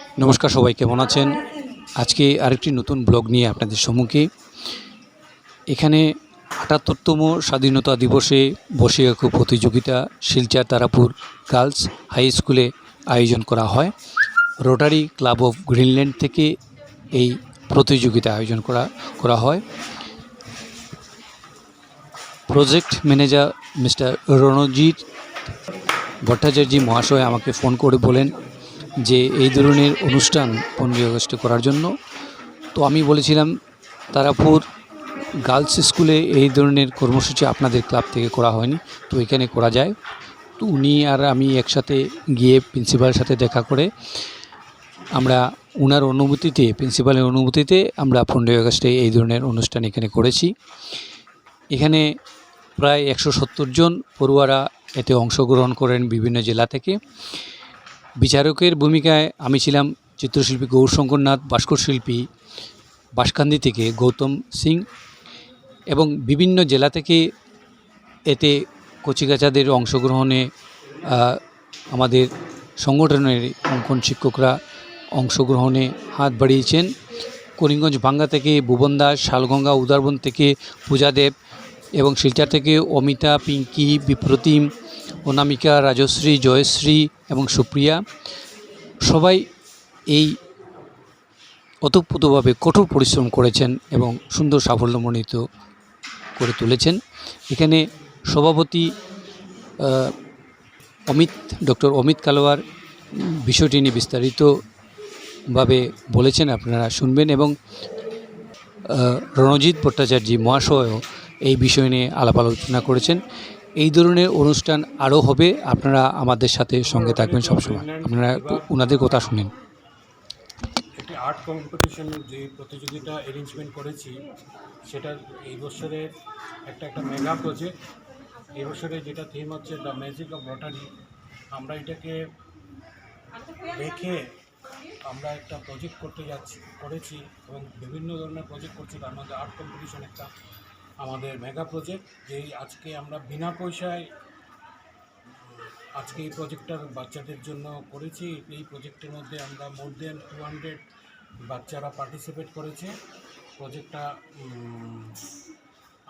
নমস্কার সবাই, কেমন আছেন? আজকে আরেকটি নতুন ব্লগ নিয়ে আপনাদের সম্মুখে। এখানে আটাত্তরতম স্বাধীনতা দিবসে বসে এক প্রতিযোগিতা শিলচর তারাপুর গার্লস হাই স্কুলে আয়োজন করা হয়। রোটারি ক্লাব অফ গ্রিনল্যান্ড থেকে এই প্রতিযোগিতা আয়োজন করা করা হয়। Project manager mister Ranajit Bhattacharya মহাশয় আমাকে ফোন করে বলেন যে এই ধরনের অনুষ্ঠান পনেরোই আগস্টে করার জন্য। তো আমি বলেছিলাম, তারাপুর গার্লস স্কুলে এই ধরনের কর্মসূচি আপনাদের ক্লাব থেকে করা হয়নি, তো এখানে করা যায়। তো উনি আর আমি একসাথে গিয়ে প্রিন্সিপালের সাথে দেখা করে আমরা ওনার অনুমতিতে, প্রিন্সিপালের অনুমতিতে আমরা পনেরোই আগস্টে এই ধরনের অনুষ্ঠান এখানে করেছি। এখানে প্রায় একশো সত্তর জন পড়ুয়ারা এতে অংশগ্রহণ করেন বিভিন্ন জেলা থেকে। বিচারকের ভূমিকায় আমি ছিলাম চিত্রশিল্পী গৌরশঙ্করনাথ ভাস্কর শিল্পী বাঁশকান্দি থেকে গৌতম সিং এবং বিভিন্ন জেলা থেকে এতে কচিকাচাদের অংশগ্রহণে আমাদের সংগঠনের অঙ্কন শিক্ষকরা অংশগ্রহণে হাত বাড়িয়েছেন। করিমগঞ্জ ভাঙ্গা থেকে ভুবন দাস, শালগঙ্গা উদারবন থেকে পূজা দেব এবং শিলচর থেকে অমিতা, পিঙ্কি, বিপ্রতিম অনামিকা, রাজশ্রী, জয়শ্রী এবং সুপ্রিয়া সবাই এই ওতপ্রোতভাবে কঠোর পরিশ্রম করেছেন এবং সুন্দর সাফল্যমণ্ডিত করে তুলেছেন। এখানে সভাপতি অমিত, ডক্টর অমিত কালোয়ার বিষয়টি নিয়ে বিস্তারিতভাবে বলেছেন আপনারা শুনবেন এবং রণজিৎ ভট্টাচার্য মহাশয়ও এই বিষয় নিয়ে আলাপ আলোচনা করেছেন। এই ধরনের অনুষ্ঠান আরও হবে। আপনারা আমাদের সাথে সঙ্গে থাকবেন সবসময়। আপনারা ওনাদের কথা শুনেন। একটি আর্ট কম্পিটিশনের যে প্রতিযোগিতা অ্যারেঞ্জমেন্ট করেছি, সেটার এই বছরের একটা একটা মেগা প্রজেক্ট এই বছরে যেটা থিম হচ্ছে দ্য ম্যাজিক অফ রটারি আমরা এটাকে দেখে আমরা একটা প্রজেক্ট করতে যাচ্ছি, করেছি এবং বিভিন্ন ধরনের প্রজেক্ট করছি। তার মধ্যে আর্ট কম্পিটিশন একটা আমাদের মেগা প্রজেক্ট যেই আজকে আমরা বিনা পয়সায়, আজকে এই প্রজেক্টটার বাচ্চাদের জন্য করেছি। এই প্রজেক্টের মধ্যে আমরা মোর দেন টু হান্ড্রেড বাচ্চারা পার্টিসিপেট করেছে। প্রজেক্টটা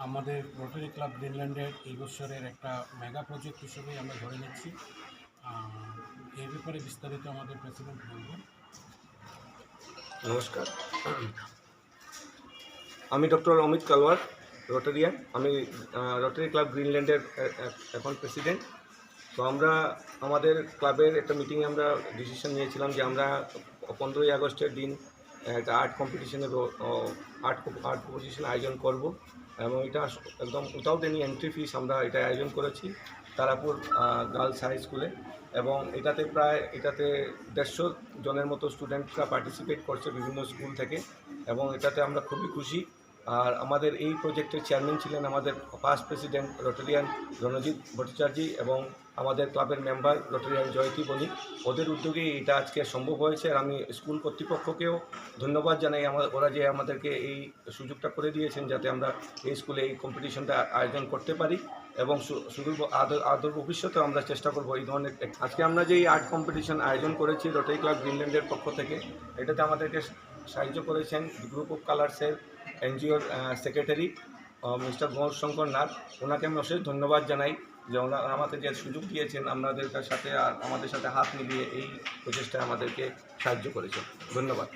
আমাদের রোটারি ক্লাব গ্রিনল্যান্ডের এই বছরের একটা মেগা প্রজেক্ট হিসেবে আমরা ধরে নিচ্ছি। এই ব্যাপারে বিস্তারিত আমাদের প্রেসিডেন্ট বলবেন। নমস্কার। আমি ডক্টর অমিত কালওয়ার রোটারিয়ান আমি রোটারি ক্লাব গ্রিনল্যান্ডের এখন প্রেসিডেন্ট। তো আমরা, আমাদের ক্লাবের একটা মিটিংয়ে আমরা ডিসিশন নিয়েছিলাম যে আমরা পনেরোই আগস্টের দিন একটা আর্ট কম্পিটিশনের আর্ট আর্ট কম্পিটিশন আয়োজন করব। এবং এটা একদম উইথাউট এনি এন্ট্রি ফিস আমরা এটা আয়োজন করেছি তারাপুর গার্লস হাই স্কুলে এবং এটাতে প্রায়, এটাতে দেড়শো জনের মতো স্টুডেন্টরা পার্টিসিপেট করছে বিভিন্ন স্কুল থেকে। এবং এটাতে আমরা খুবই খুশি। আর আমাদের এই প্রজেক্টের চেয়ারম্যান ছিলেন আমাদের first president Rotarian Ranajit Bhattacharya এবং আমাদের ক্লাবের মেম্বার রোটারিয়ান জয়তী বণিক ওদের উদ্যোগেই এটা আজকে সম্ভব হয়েছে আর আমি স্কুল কর্তৃপক্ষকেও ধন্যবাদ জানাই আমার ওরা যে আমাদেরকে এই সুযোগটা করে দিয়েছেন যাতে আমরা এই স্কুলে এই কম্পিটিশনটা আয়োজন করতে পারি এবং শুধু আদর আদর ভবিষ্যতেও আমরা চেষ্টা করব এই ধরনের আজকে আমরা যে এই আর্ট কম্পিটিশন আয়োজন করেছি রোটারি ক্লাব গ্রিনল্যান্ডের পক্ষ থেকে, এটাতে আমাদেরকে সাহায্য করেছেন গ্রুপ অফ কালার্সের এনজিওর সেক্রেটারি মিস্টার গৌরশঙ্কর নাথ, ওনাকে আমি অশেষ ধন্যবাদ জানাই যে ওনারা আমাদের যে সুযোগ দিয়েছেন আপনাদের সাথে আর আমাদের সাথে হাত মিলিয়ে এই প্রচেষ্টায় আমাদেরকে সাহায্য করেছেন। ধন্যবাদ।